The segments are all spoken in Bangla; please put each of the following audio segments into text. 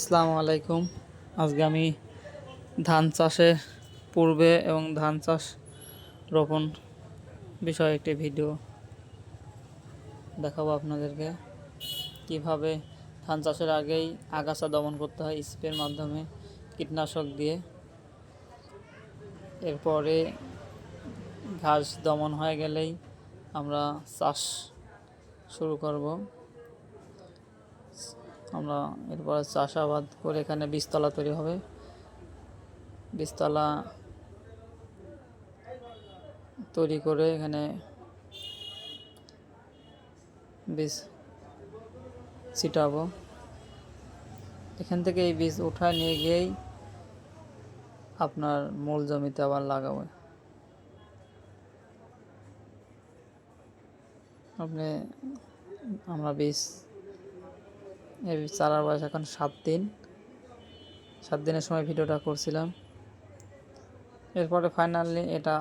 আসসালামু আলাইকুম। আজকে আমি ধান চাষের পূর্বে এবং ধান চাষ রোপণ বিষয়ে একটি ভিডিও দেখাবো আপনাদেরকে। কীভাবে ধান চাষের আগেই আগাছা দমন করতে হয় স্প্রের মাধ্যমে কীটনাশক দিয়ে। এরপরে ঘাস দমন হয়ে গেলেই আমরা চাষ শুরু করব। আমরা এরপরে চাষাবাদ করে এখানে বীজতলা তৈরি হবে। বীজতলা তৈরি করে এখানে বীজ ছিটাবো। এখান থেকে এই বীজ উঠায় নিয়ে গিয়েই আপনার মূল জমিতে আবার লাগাবো। আপনি আমরা বীজ এই চারার বয়স এখন সাত দিন। সাত দিনের সময় ভিডিওটা করছিলাম। এরপরে ফাইনালি এটা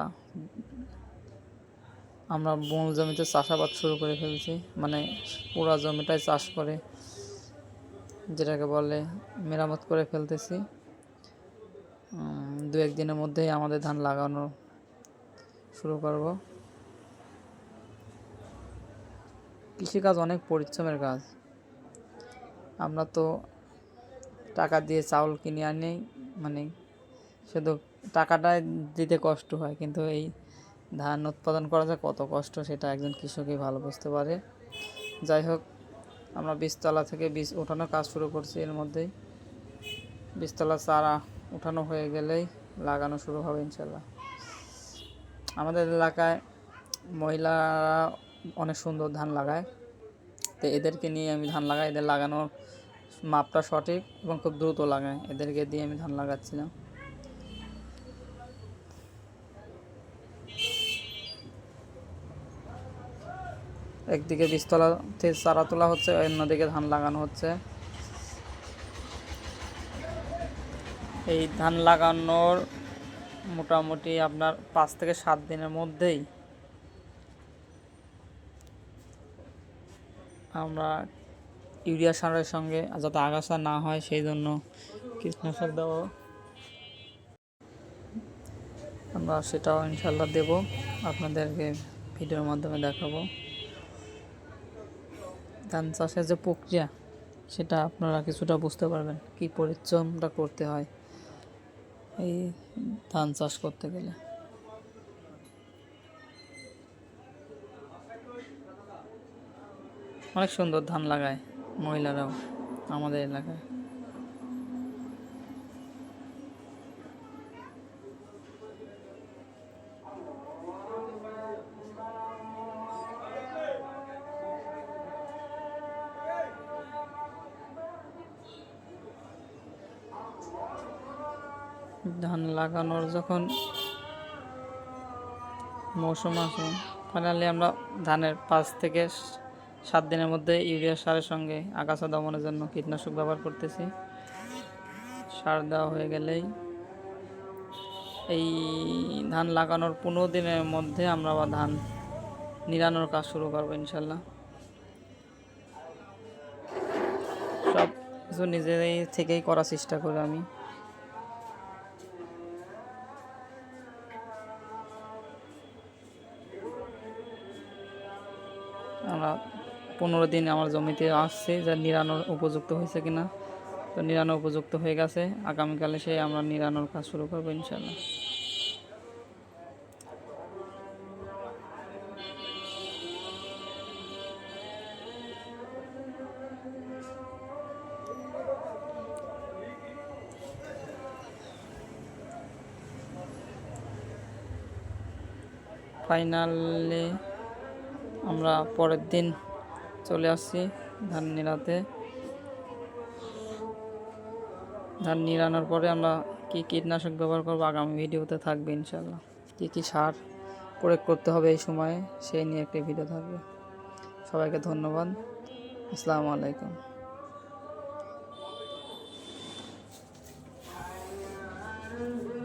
আমরা বন জমিতে চাষাবাদ শুরু করে ফেলছি। মানে পুরা জমিটাই চাষ করে, যেটাকে বলে মেরামত করে ফেলতেছি। দু এক দিনের মধ্যেই আমাদের ধান লাগানো শুরু করব। কৃষিকাজ অনেক পরিশ্রমের কাজ। আমরা তো টাকা দিয়ে চাউল কিনে আনি মানে শুধু টাকাটা দিতে কষ্ট হয়, কিন্তু এই ধান উৎপাদন করা যে কত কষ্ট সেটা একজন কৃষকই ভালো বুঝতে পারে। যাই হোক, আমরা বীজতলা থেকে বীজ ওঠানোর কাজ শুরু করছি এর মধ্যেই। বীজতলা চারা উঠানো হয়ে গেলেই লাগানো শুরু হবে ইনশাল্লাহ আমাদের এলাকায় মহিলারা অনেক সুন্দর ধান লাগায়। তো এদেরকে নিয়ে আমি ধান লাগাই। এদের লাগানোর মাপটা সঠিক এবং খুব দ্রুত লাগায় এদেরকে দিয়ে আমি ধান লাগাচ্ছিলাম। একদিকে বীজতলাতে চারা তোলা হচ্ছে, অন্যদিকে ধান লাগানো হচ্ছে। এই ধান লাগানোর মোটামুটি আপনার পাঁচ থেকে সাত দিনের মধ্যেই আমরা ইউরিয়া সারের সঙ্গে যাতে আগাছা না হয়, সেই জন্য কীটনাশক দেবো। আমরা সেটাও ইনশাল্লাহ দেব, আপনাদেরকে ভিডিওর মাধ্যমে দেখাবো। ধান চাষের যে প্রক্রিয়া, সেটা আপনারা কিছুটা বুঝতে পারবেন, কি পরিশ্রমটা করতে হয় এই ধান চাষ করতে গেলে। অনেক সুন্দর ধান লাগায় মহিলারাও আমাদের এলাকায়। ধান লাগানোর যখন মৌসুম আসে ফাইনালি আমরা ধানের পাঁচ থেকে সাত দিনের মধ্যে ইউরিয়া সারের সঙ্গে আগাছা দমনের জন্য কীটনাশক ব্যবহার করতেছি। সার দেওয়া হয়ে গেলেই এই ধান লাগানোর পনেরো দিনের মধ্যে আমরা আবার ধান নিরানোর কাজ শুরু করব ইনশাল্লাহ। সব কিছু নিজেরাই থেকেই করার চেষ্টা করি আমি। আমরা পনেরো দিন আমার জমিতে আসছে যা নিরানোর উপযুক্ত হয়েছে কিনা। তো নিরানো উপযুক্ত হয়ে গেছে। আগামীকালে সেই আমরা নিরানোর কাজ শুরু করব ইনশাল্লাহ ফাইনালে আমরা পরের দিন চলে আসছি ধান নিড়াতে ধান নিড়ানোর পরে আমরা কি কীটনাশক ব্যবহার করব আগামী ভিডিওতে থাকবে ইনশাল্লাহ কী কী সার প্রয়োগ করতে হবে এই সময়ে সেই নিয়ে একটি ভিডিও থাকবে। সবাইকে ধন্যবাদ। আসসালামু আলাইকুম। Mm-hmm.